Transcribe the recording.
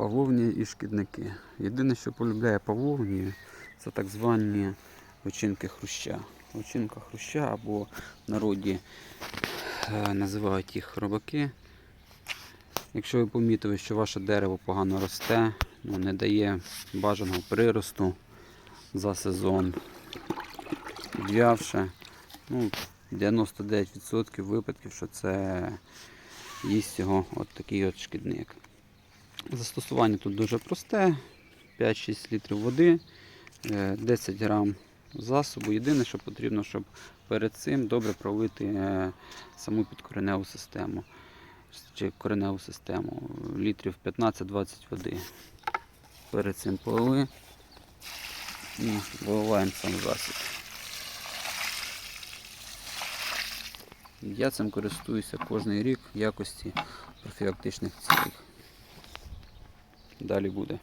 Павловні і шкідники. Єдине, що полюбляє павловні, це так звані очинки хруща. Очинка хруща або в народі е, називають їх робаки. Якщо ви помітили, що ваше дерево погано росте, ну, не дає бажаного приросту за сезон, підв'явши, ну, 99% випадків, що це їсть його от такий от шкідник. Застосування тут дуже просте: 5-6 літрів води, е, 10 грам засобу. Єдине, що потрібно, щоб перед цим добре пролити е, саму підкореневу систему чи кореневу систему. Літрів 15-20 води. Перед цим полили і виливаємо сам засіб. Я цим користуюся кожен рік в якості профілактичних цілей. Далі буде.